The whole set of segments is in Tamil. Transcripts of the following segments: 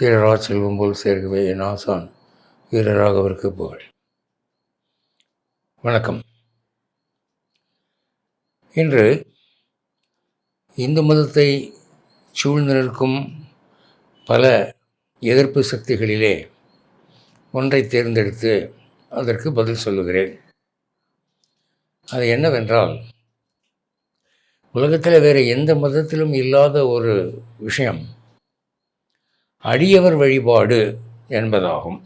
சீரரா செல்வம் போல் சேர்க்கவே என் ஆசான் அவருக்கு புகழ். வணக்கம். இன்று இந்து மதத்தை சூழ்ந்து நிற்கும் பல எதிர்ப்பு சக்திகளிலே ஒன்றை தேர்ந்தெடுத்து அதற்கு பதில் சொல்லுகிறேன். அது என்னவென்றால் உலகத்தில் வேறு எந்த மதத்திலும் இல்லாத ஒரு விஷயம் அடியவர் வழிபாடு என்பதாகும்.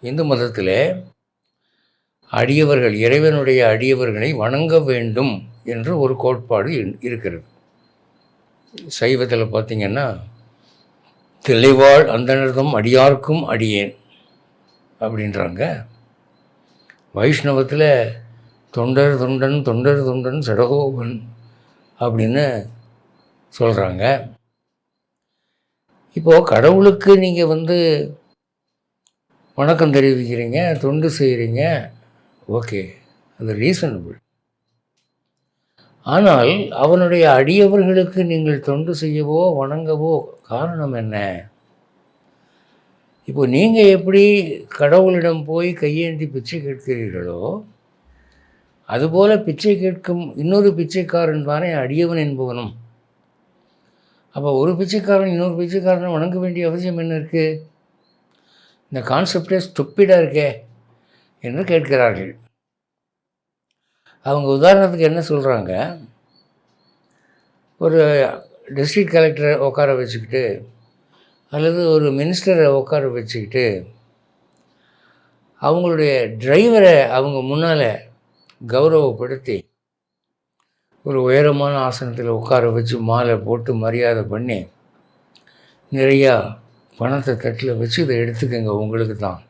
இந்து மதத்திலே அடியவர்கள் இறைவனுடைய அடியவர்களை வணங்க வேண்டும் என்று ஒரு கோட்பாடு இரு- இருக்கிறது. சைவத்தில் பார்த்திங்கன்னா தெளிவாள் அந்தனர்தம் அடியார்க்கும் அடியேன் அப்படின்றாங்க. வைஷ்ணவத்தில் தொண்டர் தொண்டன் தொண்டர் தொண்டன் சடகோபன் அப்படின்னு சொல்கிறாங்க இப்போது கடவுளுக்கு நீங்கள் வந்து வணக்கம் தெரிவிக்கிறீங்க தொண்டு செய்கிறீங்க ஓகே. அது ரீசனபிள் ஆனால் அவனுடைய அடியவர்களுக்கு நீங்கள் தொண்டு செய்யவோ வணங்கவோ காரணம் என்ன? இப்போ நீங்கள் எப்படி கடவுளிடம் போய் கையேந்தி பிச்சை கேட்கிறீர்களோ அதுபோல் பிச்சை கேட்கும் இன்னொரு பிச்சைக்காரன் தானே அடியவன் என்பவனும். அப்போ ஒரு பிச்சைக்காரன் இன்னொரு பிச்சைக்காரனை வணங்க வேண்டிய அவசியம் என்ன இருக்குது இந்த கான்செப்டே ஸ்டுப்பிடாக இருக்கே என்று கேட்கிறார்கள். அவங்க உதாரணத்துக்கு என்ன சொல்கிறாங்க ஒரு டிஸ்ட்ரிக்ட் கலெக்டரை உட்கார வச்சுக்கிட்டு அல்லது ஒரு மினிஸ்டரை உட்கார வச்சுக்கிட்டு அவங்களுடைய டிரைவரை அவங்க முன்னால் கௌரவப்படுத்தி ஒரு உயரமான ஆசனத்தில் உட்கார வச்சு மாலை போட்டு மரியாதை பண்ணி நிறையா பணத்தை தட்டில் வச்சு இதை எடுத்துக்கங்க உங்களுக்கு தான்.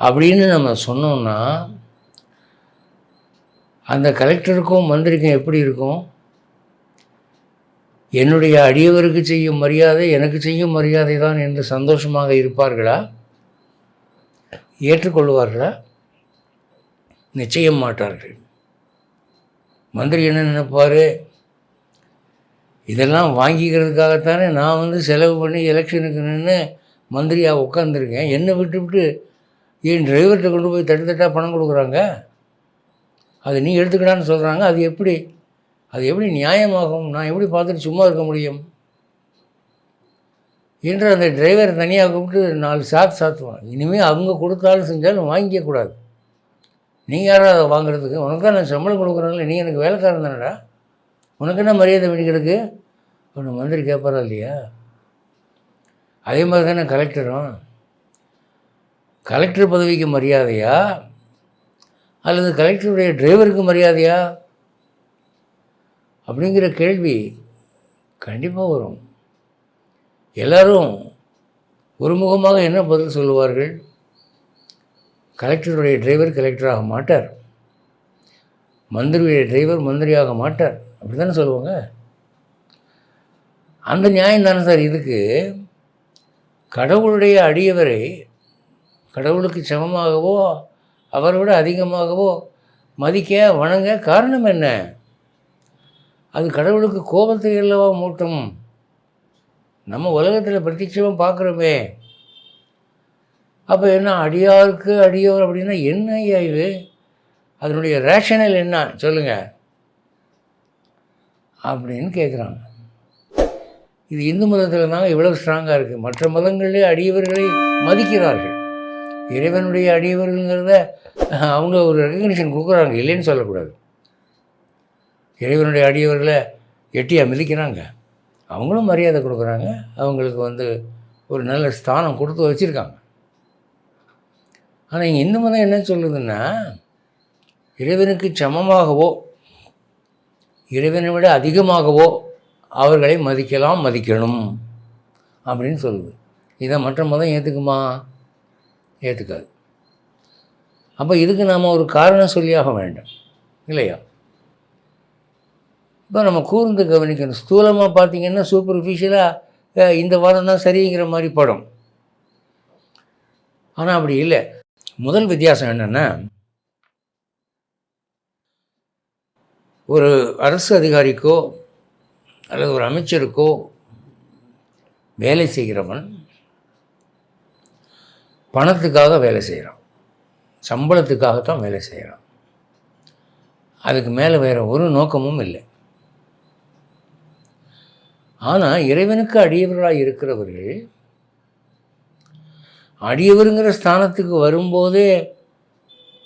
அப்படின்னு நம்ம சொன்னோம்னா அந்த கலெக்டருக்கும் மந்திரிக்கும் எப்படி இருக்கும்? என்னுடைய அடியவருக்கு செய்யும் மரியாதை எனக்கு செய்யும் மரியாதை தான் என்று சந்தோஷமாக இருப்பார்களா? ஏற்றுக்கொள்வார்களா? நிச்சயம் மாட்டார்கள். மந்திரி என்ன நினைப்பார்? இதெல்லாம் வாங்கிக்கிறதுக்காகத்தானே நான் வந்து செலவு பண்ணி எலெக்ஷனுக்கு நின்று மந்திரியாக உட்காந்துருக்கேன் என்னை விட்டு விட்டு என் டிரைவர்கிட்ட கொண்டு போய் தட்டு தட்டாக பணம் கொடுக்குறாங்க? அது நீ எடுத்துக்கடான்னு சொல்கிறாங்க அது எப்படி? அது எப்படி நியாயமாகும்? நான் எப்படி பார்த்துட்டு சும்மா இருக்க முடியும்? என்று அந்த டிரைவர் தனியாக கூப்பிட்டு நாலு சாத்து சாத்துவான். இனிமேல் அவங்க கொடுத்தாலும் செஞ்சாலும் வாங்கிக்கக்கூடாது நீ யாராவது அதை வாங்குறதுக்கு? உனக்கு நான் சம்பளம் கொடுக்குறேன்ல நீ எனக்கு வேலைக்காரன் தானடா? உனக்கு என்ன மரியாதை மீன் கிடக்கு ஒன்று மந்திரி கேட்பாரா இல்லையா? அதே மாதிரி தானே கலெக்டரும். கலெக்டர் பதவிக்கு மரியாதையா? அல்லது கலெக்டருடைய டிரைவருக்கு மரியாதையா? அப்படிங்கிற கேள்வி கண்டிப்பாக வரும். எல்லாரும் ஒருமுகமாக என்ன பதில் சொல்லுவார்கள்? கலெக்டருடைய டிரைவர் கலெக்டராக மாட்டார். மந்திரியுடைய டிரைவர் மந்திரியாக மாட்டார். அப்படி தானே சொல்லுவாங்க? அந்த நியாயம் தானே சார் இதுக்கு? கடவுளுடைய அடியவரை கடவுளுக்கு சமமாகவோ அவரை விட அதிகமாகவோ மதிக்க வணங்க காரணம் என்ன? அது கடவுளுக்கு கோபத்தை அல்லவா மூட்டும்? நம்ம உலகத்தில் பிரத்யட்சமாக பார்க்குறோமே. அப்போ என்ன அடியாருக்கு அடியோர் அப்படின்னா என்ன ஐயா இது அதனுடைய ரேஷனல் என்ன? சொல்லுங்கள் அப்படின்னு கேட்குறாங்க இது இந்து மதத்தில் தாங்க இவ்வளோ ஸ்ட்ராங்காக இருக்குது மற்ற மதங்களிலே அடியவர்களை மதிக்கிறார்கள். இறைவனுடைய அடியவர்கள்ங்கிறத அவங்க ஒரு ரெக்கக்னிஷன் கொடுக்குறாங்க. இல்லைன்னு சொல்லக்கூடாது. இறைவனுடைய அடியவர்களை எட்டியாக மிதிக்கிறாங்க. அவங்களும் மரியாதை கொடுக்குறாங்க. அவங்களுக்கு வந்து ஒரு நல்ல ஸ்தானம் கொடுத்து வச்சுருக்காங்க. ஆனால் இங்கே இந்து மதம் என்ன சொல்லுதுன்னா இறைவனுக்கு சமமாகவோ இறைவனை விட அதிகமாகவோ அவர்களை மதிக்கலாம் மதிக்கணும் அப்படின்னு சொல்லுது. இதை மற்ற மதம் ஏற்றுக்குமா ஏற்றுக்காது அப்போ இதுக்கு நாம் ஒரு காரணம் சொல்லியாக வேண்டும். இல்லையா? இப்போ நம்ம கூர்ந்து கவனிக்கணும். ஸ்தூலமாக பார்த்தீங்கன்னா சூப்பர்ஃபிஷியலாக இந்த வாரம் தான் சரிங்கிற மாதிரி படம். ஆனால் அப்படி இல்லை. முதல் வித்தியாசம் என்னென்னா ஒரு அரசு அதிகாரிக்கோ அல்லது ஒரு அமைச்சருக்கோ வேலை செய்கிறவன் பணத்துக்காக வேலை செய்கிறான். சம்பளத்துக்காகத்தான் வேலை செய்கிறான். அதுக்கு மேலே வேறு ஒரு நோக்கமும் இல்லை. ஆனால் இறைவனுக்கு அடியவர்களாக இருக்கிறவர்கள் அடியவருங்கிற ஸ்தானத்துக்கு வரும்போதே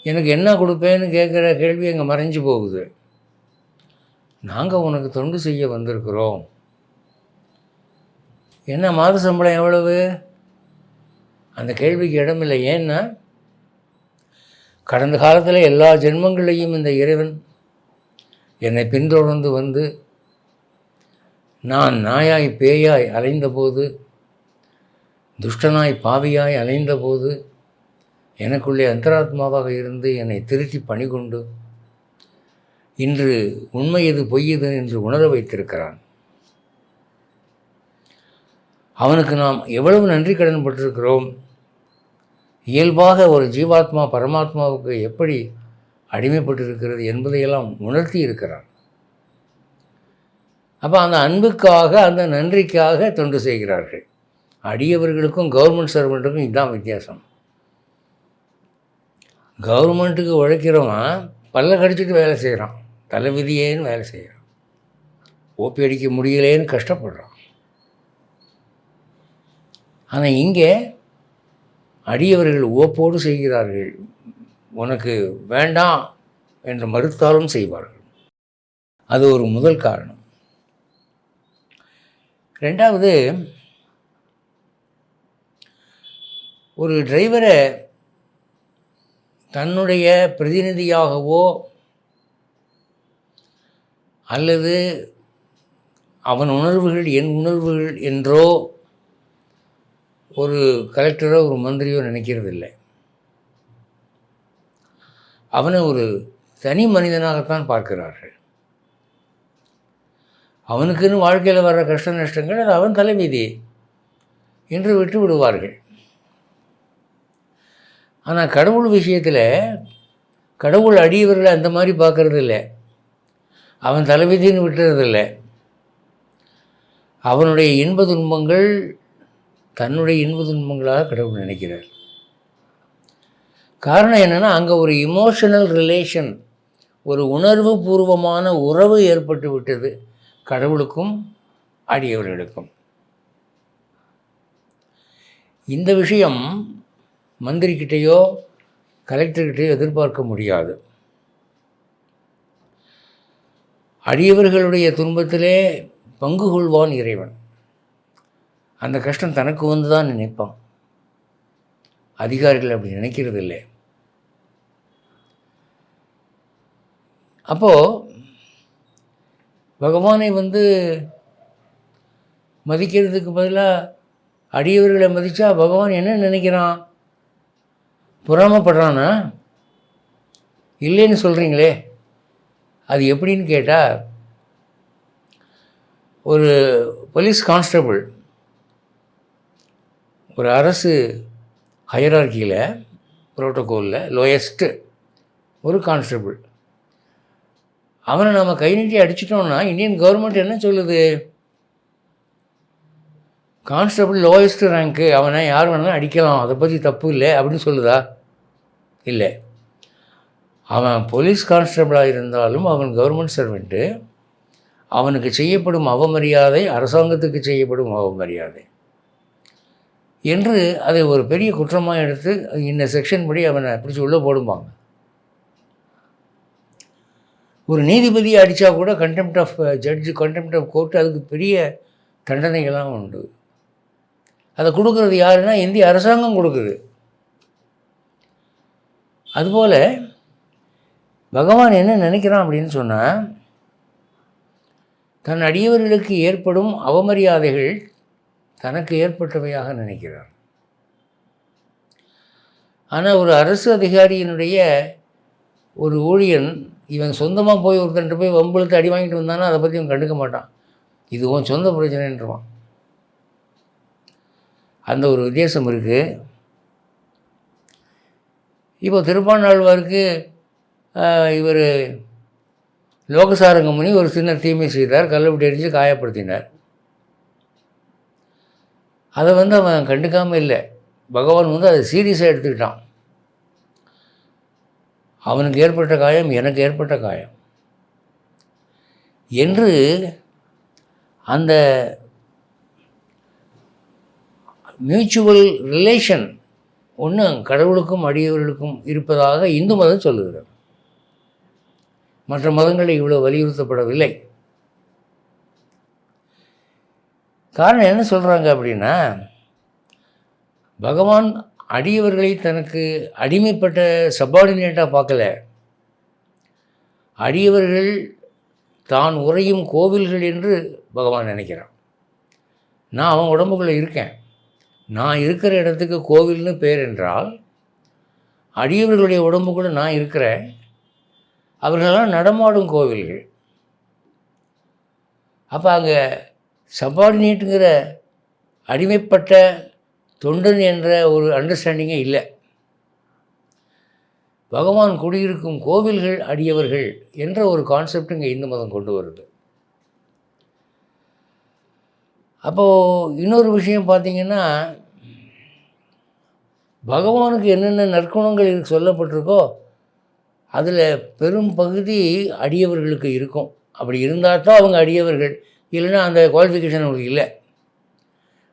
எனக்கு என்ன கொடுப்பேன்னு கேட்குற கேள்வி அங்கே மறைஞ்சு போகுது. நாங்கள் உனக்கு தொண்டு செய்ய வந்திருக்கிறோம். என்ன மாத சம்பளம் எவ்வளவு? அந்த கேள்விக்கு இடமில்லை ஏன்னா கடந்த காலத்தில் எல்லா ஜென்மங்களையும் இந்த இறைவன் என்னை பின்தொடர்ந்து வந்து நான் நாயாய் பேயாய் அலைந்தபோது துஷ்டனாய் பாவியாய் அலைந்தபோது எனக்குள்ளே அந்தராத்மாவாக இருந்து என்னை திருத்தி பணிகொண்டு இன்று உண்மை எது பொய் எது என்று உணர வைத்திருக்கிறான். அவனுக்கு நாம் எவ்வளவு நன்றி கடன் பட்டிருக்கிறோம் இயல்பாக ஒரு ஜீவாத்மா பரமாத்மாவுக்கு எப்படி அடிமைப்பட்டிருக்கிறது என்பதையெல்லாம் உணர்த்தி இருக்கிறான். அப்போ அந்த அன்புக்காக அந்த நன்றிக்காக தொண்டு செய்கிறார்கள். அடியவர்களுக்கும் கவர்மெண்ட் சர்வெண்ட்டுக்கும் இதுதான் வித்தியாசம். கவர்மெண்ட்டுக்கு உழைக்கிறவன் பல்ல கடிச்சிட்டு வேலை செய்கிறான் தலை விதியேன்னு வேலை செய்கிறான் ஓப்பி அடிக்க முடியலேன்னு கஷ்டப்படுறான். ஆனால் இங்கே அடியவர்கள் ஓப்போடு செய்கிறார்கள். உனக்கு வேண்டாம் என்று மறுத்தாலும் செய்வார்கள். அது ஒரு முதல் காரணம். ரெண்டாவது ஒரு டிரைவரை தன்னுடைய பிரதிநிதியாகவோ அல்லது அவன் உணர்வுகள் என் உணர்வுகள் என்றோ ஒரு கலெக்டரோ ஒரு மந்திரியோ நினைக்கிறதில்லை. அவனை ஒரு தனி மனிதனாகத்தான் பார்க்கிறார்கள். அவனுக்குன்னு வாழ்க்கையில் வர்ற கஷ்ட நஷ்டங்கள் அது அவன் தலைவிதி என்று விட்டு விடுவார்கள். ஆனால் கடவுள் விஷயத்தில் கடவுள் அடியவர்களை அந்த மாதிரி பார்க்கறது இல்லை அவன் தலைவிதின்னு விட்டுறதில்லை. அவனுடைய இன்ப துன்பங்கள் தன்னுடைய இன்ப துன்பங்களாக கடவுள் நினைக்கிறார். காரணம் என்னென்னா அங்கே ஒரு இமோஷனல் ரிலேஷன் ஒரு உணர்வு பூர்வமான உறவு ஏற்பட்டு விட்டது கடவுளுக்கும் அடியவர்களுக்கும். இந்த விஷயம் மந்திரிக்கிட்டேயோ கலெக்டர்கிட்டேயோ எதிர்பார்க்க முடியாது. அடியவர்களுடைய துன்பத்திலே பங்கு கொள்வான் இறைவன். அந்த கஷ்டம் தனக்கு வந்து தான் நினைப்பான். அதிகாரிகள் அப்படி நினைக்கிறது இல்லை அப்போது பகவானை வந்து மதிக்கிறதுக்கு பதிலாக அடியவர்களை மதித்தா பகவான் என்ன நினைக்கிறான்? பொறாமப்படுறானா இல்லைன்னு சொல்கிறீங்களே அது எப்படின்னு கேட்டால் ஒரு போலீஸ் கான்ஸ்டபிள் ஒரு அரசு ஹையரார்கியில் ப்ரோட்டோகாலில் லோயஸ்ட்டு ஒரு கான்ஸ்டபிள் அவனை நம்ம கை நீட்டி அடிச்சிட்டோம்னா இந்தியன் கவர்மெண்ட் என்ன சொல்லுது? கான்ஸ்டபிள் லோயஸ்ட் ரேங்க்கு அவனை யார் வேணாலும் அடிக்கலாம். அதை பற்றி தப்பு இல்லை அப்படின்னு சொல்லுதா? இல்லை. அவன் போலீஸ் கான்ஸ்டபிளாக இருந்தாலும் அவன் கவர்மெண்ட் சர்வெண்ட்டு அவனுக்கு செய்யப்படும் அவமரியாதை அரசாங்கத்துக்கு செய்யப்படும் அவமரியாதை. என்று அதை ஒரு பெரிய குற்றமாக எடுத்து இந்த செக்ஷன் படி அவனை பிடிச்சி உள்ளே போடுவாங்க ஒரு நீதிபதியை அடித்தா கூட contempt of judge contempt of court அதுக்கு பெரிய தண்டனைகள்லாம் உண்டு. அதை கொடுக்குறது யாருன்னா இந்திய அரசாங்கம் கொடுக்குது. அதுபோல் பகவான் என்ன நினைக்கிறான் அப்படின்னு சொன்னால் தன் அடியவர்களுக்கு ஏற்படும் அவமரியாதைகள் தனக்கு ஏற்பட்டவையாக நினைக்கிறார் ஆனால் ஒரு அரசு அதிகாரியினுடைய ஒரு ஊழியன் இவன் சொந்தமாக போய் ஒருத்தன்ட்டு போய் வம்புழுத்து அடி வாங்கிட்டு வந்தானா அதை பற்றி அவன் கண்டுக்க மாட்டான். இது உன் சொந்த பிரச்சனைன்றவான். அந்த ஒரு வித்தியாசம் இருக்குது இப்போ திருப்பாணாழ்வாருக்கு இவர் லோகசாரங்க முனி ஒரு சின்ன தீமை செய்தார் கல்லுப்பட்டி அடித்து காயப்படுத்தினார். அதை வந்து அவன் கண்டுக்காமல் இல்லை. பகவான் வந்து அதை சீரியஸாக எடுத்துக்கிட்டான். அவனுக்கு ஏற்பட்ட காயம் எனக்கு ஏற்பட்ட காயம். என்று அந்த மியூச்சுவல் ரிலேஷன் ஒன்று கடவுளுக்கும் அடியவர்களுக்கும் இருப்பதாக இந்து மதம் சொல்லுகிறது. மற்ற மதங்களில் இவ்வளோ வலியுறுத்தப்படவில்லை. காரணம் என்ன சொல்கிறாங்க அப்படின்னா பகவான் அடியவர்களை தனக்கு அடிமைப்பட்ட சப்பார்டினேட்டாக பார்க்கல. அடியவர்கள் தான் உறையும் கோவில்கள் என்று பகவான் நினைக்கிறான். நான் அவன் உடம்புக்குள்ளே இருக்கேன். நான் இருக்கிற இடத்துக்கு கோவில்னு பேர் என்றால் அடியவர்களுடைய உடம்புக்குள்ளே நான் இருக்கிறேன் அவர்களெல்லாம் நடமாடும் கோவில்கள். அப்போ அங்கே சபார்டினேட்டுங்கிற அடிமைப்பட்ட தொண்டன் என்ற ஒரு அண்டர்ஸ்டாண்டிங்கே இல்லை. பகவான் குடியிருக்கும் கோவில்கள் அடியவர்கள் என்ற ஒரு கான்செப்ட் இங்கே இந்து மதம் கொண்டு வருது. அப்போது இன்னொரு விஷயம் பார்த்தீங்கன்னா பகவானுக்கு என்னென்ன நற்குணங்கள் சொல்லப்பட்டிருக்கோ அதில் பெரும் பகுதி அடியவர்களுக்கு இருக்கும். அப்படி இருந்தால் தான் அவங்க அடியவர்கள். இல்லைன்னா அந்த குவாலிஃபிகேஷன் அவங்களுக்கு இல்லை.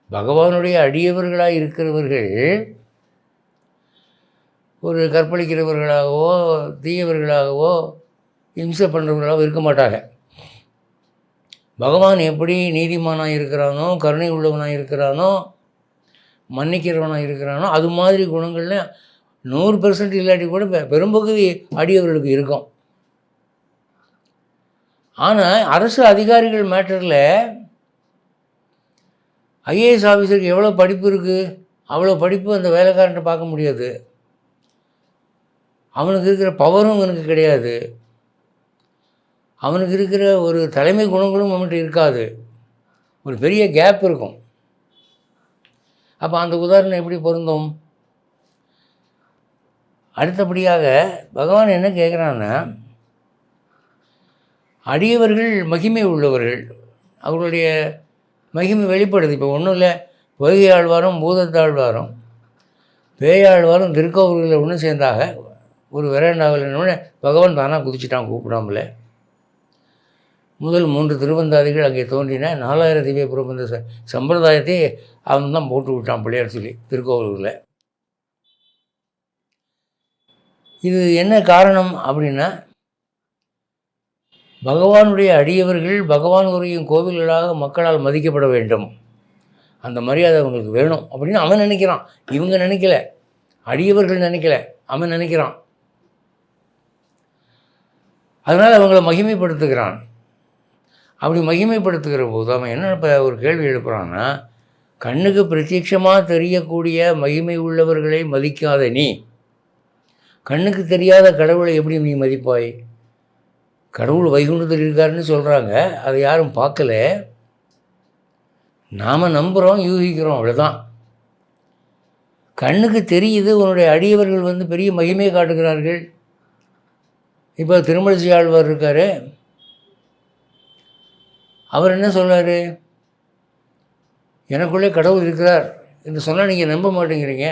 பகவானுடைய அடியவர்களாக இருக்கிறவர்கள் ஒரு கற்பழிக்கிறவர்களாகவோ தீயவர்களாகவோ இம்சை பண்ணுறவர்களாகவோ இருக்க மாட்டாங்க. பகவான் எப்படி நீதிமானாக இருக்கிறானோ கருணை உள்ளவனாக இருக்கிறானோ மன்னிக்கிறவனாக இருக்கிறானோ அது மாதிரி குணங்கள்ல நூறு பெர்சன்ட் இல்லாட்டி கூட பெ- பெரும்பகுதி அடியவர்களுக்கு இருக்கும். ஆனால் அரசு அதிகாரிகள் மேட்டரில் ஐஏஎஸ் ஆஃபீஸருக்கு எவ்வளோ படிப்பு இருக்குது அவ்வளோ படிப்பு அந்த வேலைக்காரன்ட்ட பார்க்க முடியாது. அவனுக்கு இருக்கிற பவரும் அவனுக்கு கிடையாது. அவனுக்கு இருக்கிற ஒரு தலைமை குணங்களும் அவன்கிட்ட இருக்காது. ஒரு பெரிய கேப் இருக்கும். அப்போ அந்த உதாரணம் எப்படி பொருந்தும்? அடுத்தபடியாக பகவான் என்ன கேட்குறான்னா அடியவர்கள் மகிமை உள்ளவர்கள். அவர்களுடைய மகிமை வெளிப்படுது. இப்போ ஒன்றும் இல்லை. பொய்கை ஆழ்வாரும் பூதத்தாழ்வாரும் பேயாழ்வாரும் திருக்கோவில்களில் ஒன்று சேர்ந்தாக ஒரு விரண்டாவில் என்னோட பகவான் தானாக குதிச்சிட்டான் கூப்பிடாமல. முதல் மூன்று திருவந்தாதிகள் அங்கே தோன்றின. நாலாயிரம் திவ்ய பிரபந்த ச சம்பிரதாயத்தை அவன் தான் போட்டு விட்டான் பிள்ளையார் சொல்லி திருக்கோவிலூரில் இது என்ன காரணம் அப்படின்னா பகவானுடைய அடியவர்கள் பகவான் உரையும் கோவில்களாக மக்களால் மதிக்கப்பட வேண்டும். அந்த மரியாதை அவங்களுக்கு வேணும் அப்படின்னு அவன் நினைக்கிறான். இவங்க நினைக்கல. அடியவர்கள் நினைக்கல. அவன் நினைக்கிறான். அதனால் அவங்கள மகிமைப்படுத்துகிறான். அப்படி மகிமைப்படுத்துகிற போது அவன் என்ன இப்போ ஒரு கேள்வி எழுப்புறான்னா கண்ணுக்கு பிரத்யட்சமாக தெரியக்கூடிய மகிமை உள்ளவர்களை மதிக்காத நீ. கண்ணுக்கு தெரியாத கடவுளை எப்படி நீ மதிப்பாய்? கடவுள் வைகுண்டத்தில் இருக்காருன்னு சொல்கிறாங்க அதை யாரும் பார்க்கல. நாம் நம்புகிறோம் யூகிக்கிறோம் அவ்வளோதான் கண்ணுக்கு தெரியுது உன்னுடைய அடியவர்கள் வந்து பெரிய மகிமை காட்டுகிறார்கள். இப்போ திருமலிசை ஆழ்வார் இருக்கார். அவர் என்ன சொல்றாரு? எனக்குள்ளே கடவுள் இருக்கிறார் என்று சொன்னால் நீங்கள் நம்ப மாட்டேங்கிறீங்க.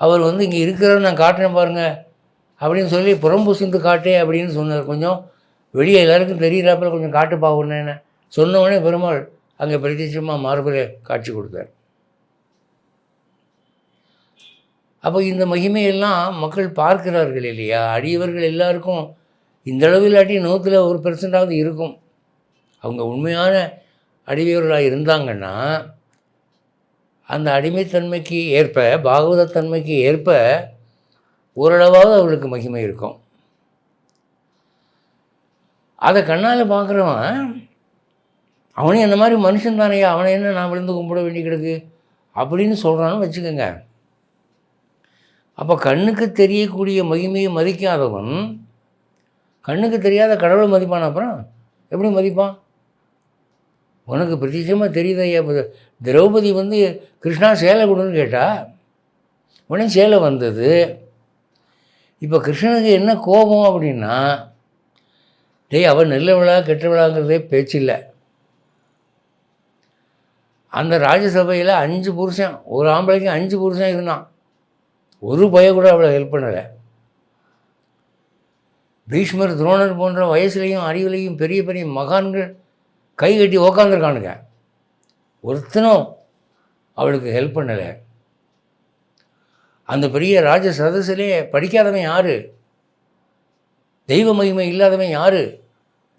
அவர் வந்து இங்கே இருக்கிறார் நான் காட்டுறேன் பாருங்கள் அப்படின்னு சொல்லி புறம்பு சிந்து காட்டே அப்படின்னு சொன்னார். கொஞ்சம் வெளியே எல்லாருக்கும் தெரிகிறாப்புல கொஞ்சம் காட்டு பாவுன்னு சொன்ன உடனே பெருமாள் அங்கே பிரத்யட்சமாக மார்பில் காட்சி கொடுத்தார். அப்போ இந்த மகிமையெல்லாம் மக்கள் பார்க்கிறார்கள் இல்லையா? அடியவர்கள் எல்லாருக்கும் இந்தளவு இல்லாட்டி நூற்றில் ஒரு பெர்சன்டாவது இருக்கும். அவங்க உண்மையான அடியவர்களாக இருந்தாங்கன்னா அந்த அடிமைத்தன்மைக்கு ஏற்ப பாகவதத்தன்மைக்கு ஏற்ப ஓரளவாவது அவளுக்கு மகிமை இருக்கும். அதை கண்ணால் பார்க்குறவன் அவனே அந்த மாதிரி மனுஷன் தானையா? அவனை என்ன நான் விழுந்து கும்பிட வேண்டி கிடக்கு? அப்படின்னு சொல்கிறான்னு வச்சுக்கோங்க. அப்போ கண்ணுக்கு தெரியக்கூடிய மகிமையை மதிக்காதவன் கண்ணுக்கு தெரியாத கடவுளை மதிப்பான் அப்புறம்? எப்படி மதிப்பான்? உனக்கு பிரத்யட்சமாக தெரியுது ஐயா திரௌபதி வந்து கிருஷ்ணா சேலை கொடுன்னு கேட்டா உடனே சேலை வந்தது. இப்போ கிருஷ்ணனுக்கு என்ன கோபம் அப்படின்னா டேய் அவன் நல்லவளா கெட்டவளாங்கிறதே பேச்சில்லை. அந்த ராஜ்யசபையில் அஞ்சு புருஷன் ஒரு ஆம்பளைக்கு அஞ்சு புருஷன் இருந்தான். ஒரு பய கூட அவளை ஹெல்ப் பண்ணலை. பீஷ்மர் துரோணர் போன்ற வயசுலேயும் அறிவுலையும் பெரிய பெரிய மகான்கள் கை கட்டி உக்காந்துருக்கானுங்க. ஒருத்தனும் அவளுக்கு ஹெல்ப் பண்ணலை. அந்த பெரிய ராஜ சதஸிலே படிக்காதவன் யார்? தெய்வ மகிமை இல்லாதவன் யார்?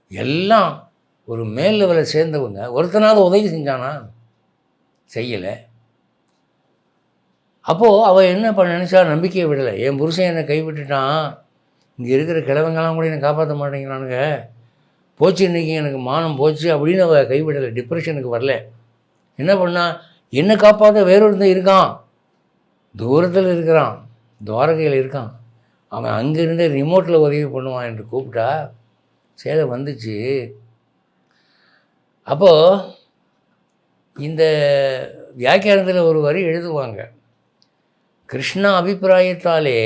எல்லாம் ஒரு மேல் லெவலில் சேர்ந்தவங்க. ஒருத்தனாவது உதவி செஞ்சானா? செய்யலை. அப்போது அவள் என்ன பண்ண நினச்சா? நம்பிக்கையை விடலை. என் புருஷன் என்னை கைவிட்டுட்டான். இங்கே இருக்கிற கிழவங்கெல்லாம் கூட என்னை காப்பாற்ற மாட்டேங்கிறானுங்க. போச்சு இன்றைக்கி எனக்கு மானம் போச்சு அப்படின்னு அவள் கைவிடலை டிப்ரெஷனுக்கு வரல. என்ன பண்ணா என்னை காப்பாற்ற வேறொருத்தன் இருக்கான். தூரத்தில் இருக்கிறான் துவாரகையில் இருக்கான். அவன் அங்கேருந்து ரிமோட்டில் உதவி பண்ணுவான் என்று கூப்பிட்டா சேலை வந்துச்சு. அப்போது இந்த வியாக்கியானத்தில் ஒரு வரி எழுதுவாங்க. கிருஷ்ண அபிப்பிராயத்தாலே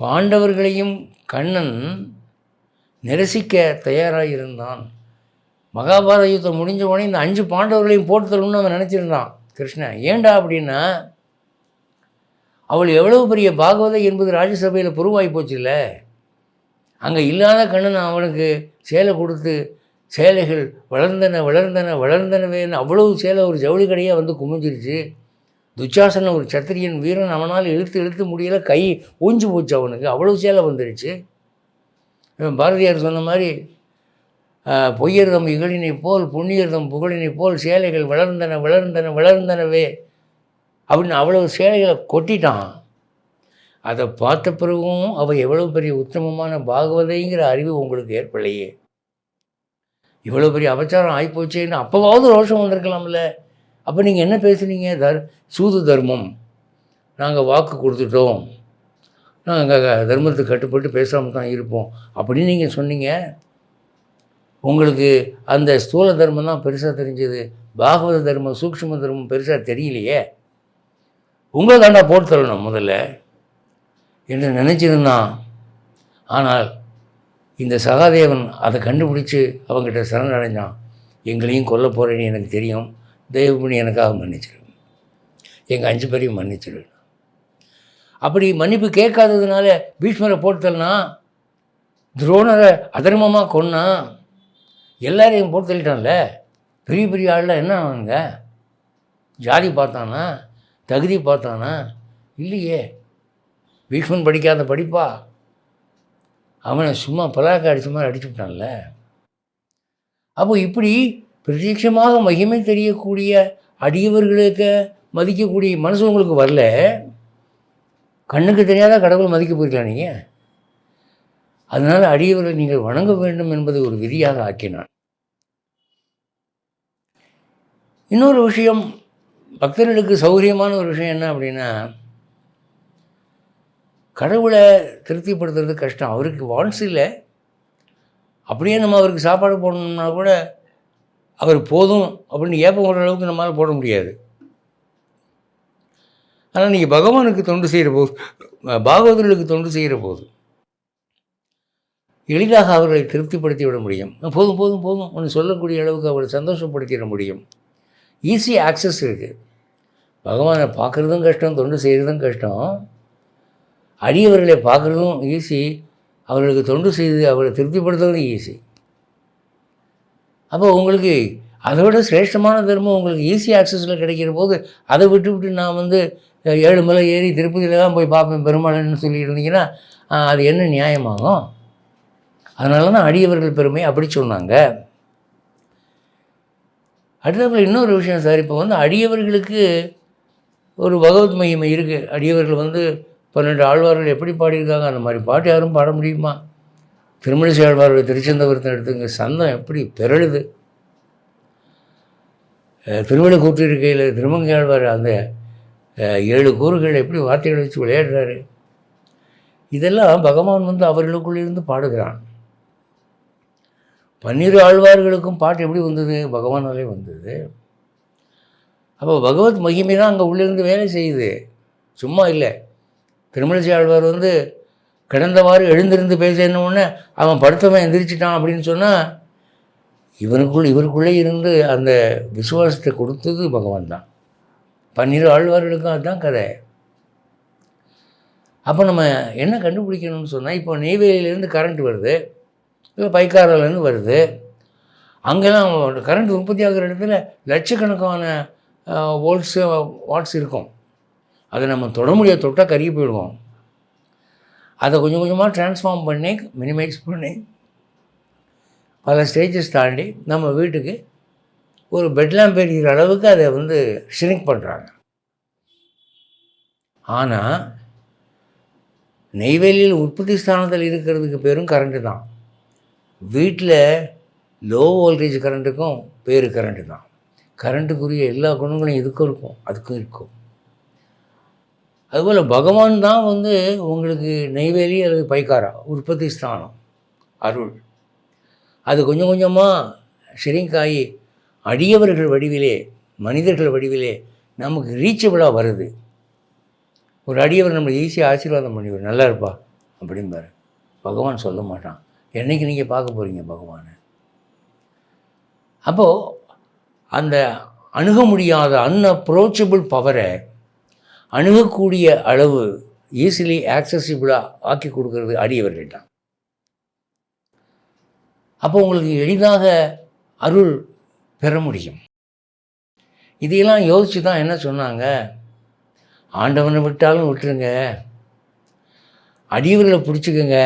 பாண்டவர்களையும் கண்ணன் நிரசிக்க தயாராக இருந்தான் மகாபாரத யுத்தம் முடிஞ்ச உடனே இந்த அஞ்சு பாண்டவர்களையும் போட்டு தரணும்னு அவன் நினச்சிருந்தான். கிருஷ்ணன் ஏண்டா அப்படின்னா அவள் எவ்வளவு பெரிய பாகவதை என்பது ராஜ்யசபையில் புருவாகி போச்சு இல்லை அங்கே இல்லாத கண்ணன் அவனுக்கு சேலை கொடுத்து சேலைகள் வளர்ந்தன வளர்ந்தன வளர்ந்தனவேன்னு அவ்வளவு சேலை ஒரு ஜவுளி கடையாக வந்து குமிஞ்சிருச்சு. துச்சாசன ஒரு சத்திரியன் வீரன் அவனால் இழுத்து இழுத்து முடியல கை ஊஞ்சி போச்சு அவனுக்கு. அவ்வளோ சேலை வந்துடுச்சு இவன் பாரதியார் சொன்ன மாதிரி பொய்யர்தம் இகழினை போல் புண்ணியர்தம் புகழினை போல் சேலைகள் வளர்ந்தன வளர்ந்தன வளர்ந்தனவே அப்படின்னு அவ்வளவு சேலைகளை கொட்டிட்டான். அதை பார்த்த பிறகும் அவள் எவ்வளோ பெரிய உத்தமமான பாகவதைங்கிற அறிவு உங்களுக்கு ஏற்படலையே. இவ்வளோ பெரிய அபச்சாரம் ஆகிப்போச்சேன்னு அப்போவாவது ரோஷம் வந்திருக்கலாம்ல. அப்போ நீங்கள் என்ன பேசுனீங்க? தர் சூது தர்மம். நாங்கள் வாக்கு கொடுத்துட்டோம். நாங்கள் தர்மத்துக்கு கட்டுப்பட்டு பேசாமல் தான் இருப்போம். அப்படின்னு நீங்கள் சொன்னீங்க. உங்களுக்கு அந்த ஸ்தூல தர்மம் தான் பெருசாக தெரிஞ்சது. பாகவத தர்மம் சூக்ஷ்ம தர்மம் பெருசாக தெரியலையே. உங்களை தாண்டா போட்டு தள்ளணும் முதல்ல. என்று நினச்சிருந்தான். ஆனால் இந்த சகாதேவன் அதை கண்டுபிடிச்சு அவங்ககிட்ட சரணடைஞ்சான். எங்களையும் கொல்ல போகிறேன்னு எனக்கு தெரியும். தயவு பண்ணி எனக்காக மன்னிச்சிரு எங்கள் அஞ்சு பேரையும் மன்னிச்சிரு அப்படி மன்னிப்பு கேட்காததுனால பீஷ்மரை போட்டுத்தல்னா துரோணரை அதர்மமாக கொன்னான் எல்லாரையும் போட்டு தள்ளிட்டான்ல பெரிய பெரிய ஆள்லாம் என்ன ஆனானுங்க ஜாதி பார்த்தானா? தகுதி பார்த்தானா? இல்லையே. பீஷ்மன் படிக்காத படிப்பா? அவனை சும்மா பலாக்க அடித்த மாதிரி அடிச்சு விட்டான்ல அப்போ இப்படி பிரத்யட்சமாக மகிமை தெரியக்கூடிய அடியவர்களுக்கு மதிக்கக்கூடிய மனசு உங்களுக்கு வரல கண்ணுக்கு தெரியாத கடவுள் மதிக்க போயிருக்கலாம் நீங்கள் அதனால் அடியவர்களை நீங்கள் வணங்க வேண்டும் என்பதை ஒரு விதியாக ஆக்கினான். இன்னொரு விஷயம் பக்தர்களுக்கு சௌகரியமான ஒரு விஷயம் என்ன அப்படின்னா கடவுளை திருப்திப்படுத்துறது கஷ்டம். அவருக்கு வான்ஸ் இல்லை. அப்படியே நம்ம அவருக்கு சாப்பாடு போடணும்னா கூட அவர் போதும் அப்படின்னு ஏப்பம் போடுற அளவுக்கு நம்மளால் போட முடியாது. ஆனால் நீங்கள் பகவானுக்கு தொண்டு செய்கிற போது பாகவதர்களுக்கு தொண்டு செய்கிற போது எளிதாக அவர்களை திருப்திப்படுத்தி விட முடியும். போதும் போதும் போதும் ஒன்று சொல்லக்கூடிய அளவுக்கு அவரை சந்தோஷப்படுத்திட முடியும். ஈஸி ஆக்சஸ் இருக்குது பகவானை பார்க்குறதும் கஷ்டம் தொண்டு செய்கிறதும் கஷ்டம். அடியவர்களை பார்க்குறதும் ஈஸி அவர்களுக்கு தொண்டு செய்து அவர்களை திருப்திப்படுத்துறதும் ஈஸி அப்போ உங்களுக்கு அதை விட சிரேஷ்டமான தர்மம் உங்களுக்கு ஈஸி ஆக்சஸில் கிடைக்கிற போது அதை விட்டு விட்டு நான் வந்து ஏழு மலை ஏறி திருப்பதியில் தான் போய் பார்ப்பேன் பெருமாள்னு சொல்லி இருந்தீங்கன்னா அது என்ன நியாயமாகும்? அதனால தான் அடியவர்கள் பெருமை அப்படி சொன்னாங்க. அடுத்தப்பில் இன்னொரு விஷயம் சார் இப்போ வந்து அடியவர்களுக்கு ஒரு பகவத் மகிமை இருக்குது அடியவர்கள் வந்து பன்னெண்டு ஆழ்வார்கள் எப்படி பாடியிருக்காங்க? அந்த மாதிரி பாட்டு யாரும் பாட முடியுமா? திருமணிசை ஆழ்வாருடைய திருச்செந்தபுரத்தை எடுத்துங்க சந்தம் எப்படி பிறழுது. அஹ் திருமண கூட்டிருக்கையில் திருமங்கை ஆழ்வார் அந்த ஏழு கூறுகள் எப்படி வார்த்தைகளை வச்சு விளையாடுறாரு. இதெல்லாம் பகவான் வந்து அவர்களுக்குள்ளிருந்து பாடுகிறான். பன்னிரு ஆழ்வார்களுக்கும் பாட்டு எப்படி வந்தது? பகவானாலே வந்தது. அப்போ பகவத் மகிமை தான் அங்கே உள்ளிருந்து வேலை செய்யுது. சும்மா இல்லை. திருமணிசை ஆழ்வார் வந்து கிடந்தவாறு எழுந்திருந்து பேசணுன்னே அவன் படுத்தவன் எந்திரிச்சிட்டான் அப்படின்னு சொன்னால் இவனுக்குள் இவருக்குள்ளே இருந்து அந்த விசுவாசத்தை கொடுத்தது பகவான் தான். பன்னிரு ஆழ்வார்களுக்கும் அதுதான் கதை. அப்போ நம்ம என்ன கண்டுபிடிக்கணும்னு சொன்னால் இப்போ நெய்வேலியிலேருந்து கரண்ட் வருது இல்லை பைக்காரிலேருந்து வருது அங்கெல்லாம் கரண்ட் உற்பத்தி ஆகிற இடத்துல லட்சக்கணக்கான வோல்ட்ஸு வாட்ஸ் இருக்கும். அதை நம்ம தொட முடியாது தொட்டால் கருகி போயிடுவோம். அதை கொஞ்சம் கொஞ்சமாக ட்ரான்ஸ்ஃபார்ம் பண்ணி மினிமைஸ் பண்ணி பல ஸ்டேஜஸ் தாண்டி நம்ம வீட்டுக்கு ஒரு பெட்லாம் பெரிகிற அளவுக்கு அதை வந்து ஷ்ரிங்க் பண்ணுறாங்க ஆனால் நெய்வேலியில் உற்பத்தி ஸ்தானத்தில் இருக்கிறதுக்கு பேரும் கரண்ட்டு தான். வீட்டில் லோ வோல்டேஜ் கரண்ட்டுக்கும் பேர் கரண்ட்டு தான். கரண்ட்டுக்குரிய எல்லா குணங்களும் இதுக்கும் இருக்கும் அதுக்கும் இருக்கும். அதுபோல் பகவான் தான் வந்து உங்களுக்கு நெய்வேலி அல்லது பைக்காரா? உற்பத்தி ஸ்தானம் அருள். அது கொஞ்சம் கொஞ்சமாக சிறிங்காயி அடியவர்கள் வடிவிலே மனிதர்கள் வடிவிலே நமக்கு ரீச்சபிளாக வருது. ஒரு அடியவர் நம்மளை ஈஸியாக ஆசீர்வாதம் பண்ணிவிடும் நல்லா இருப்பா அப்படிம்பாரு. பகவான் சொல்ல மாட்டான். என்னைக்கு நீங்கள் பார்க்க போகிறீங்க பகவானை? அப்போது அந்த அணுக முடியாத அன்அப்ரோச்சபிள் பவரை அணுகக்கூடிய அளவு ஈஸிலி ஆக்சசிபிளாக ஆக்கி கொடுக்கறது அடியவர்கள் தான் அப்போ உங்களுக்கு எளிதாக அருள் பெற முடியும். இதையெல்லாம் யோசித்து தான் என்ன சொன்னாங்க? ஆண்டவனை விட்டாலும் விட்டுருங்க. அடியவர்களை பிடிச்சிக்கோங்க.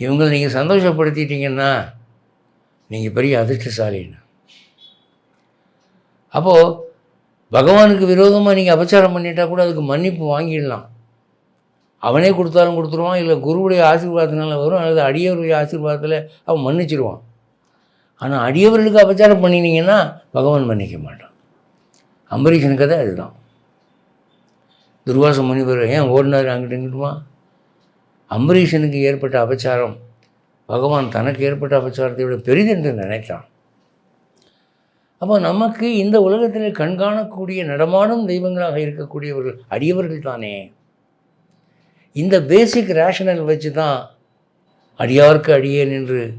இவங்களை நீங்கள் சந்தோஷப்படுத்திட்டீங்கன்னா நீங்கள் பெரிய அதிர்ஷ்டசாலின்னு. அப்போது பகவானுக்கு விரோதமாக நீங்கள் அபச்சாரம் பண்ணிட்டால் கூட அதுக்கு மன்னிப்பு வாங்கிடலாம். அவனே கொடுத்தாலும் கொடுத்துருவான் இல்லை குருவுடைய ஆசீர்வாதத்தினால வரும் அல்லது அடியவருடைய ஆசீர்வாதத்தில் அவன் மன்னிச்சிடுவான் ஆனால் அடியவர்களுக்கு அபச்சாரம் பண்ணினீங்கன்னா பகவான் மன்னிக்க மாட்டான். அம்பரீஷன் கதை அதுதான். துர்வாச முனிவர் ஏன் ஓடினார் அங்கிட்டு இங்கிட்டுமா? அம்பரீஷனுக்கு ஏற்பட்ட அபச்சாரம் பகவான் தனக்கு ஏற்பட்ட அபச்சாரத்தை விட பெரிதென்று நினைத்தான் அப்போ நமக்கு இந்த உலகத்தில் கண்காணக்கூடிய நடமாடும் தெய்வங்களாக இருக்கக்கூடியவர்கள் அடியவர்கள் தானே. இந்த பேசிக் ரேஷனல் வச்சு தான் அடியார்க்கு அடியேன் என்று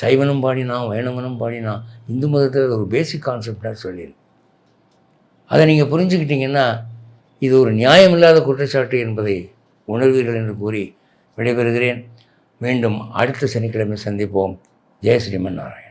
சைவனும் பாடினான் வைணவனும் பாடினான். இந்து மதத்தில் ஒரு பேசிக் கான்செப்டாக சொல்லியிருக்கு அதை நீங்கள் புரிஞ்சுக்கிட்டீங்கன்னா இது ஒரு நியாயமில்லாத குற்றச்சாட்டு என்பதை உணர்வீர்கள் என்று கூறி விடைபெறுகிறேன். மீண்டும் அடுத்த சனிக்கிழமை சந்திப்போம். ஜெய ஸ்ரீமன் நாராயண்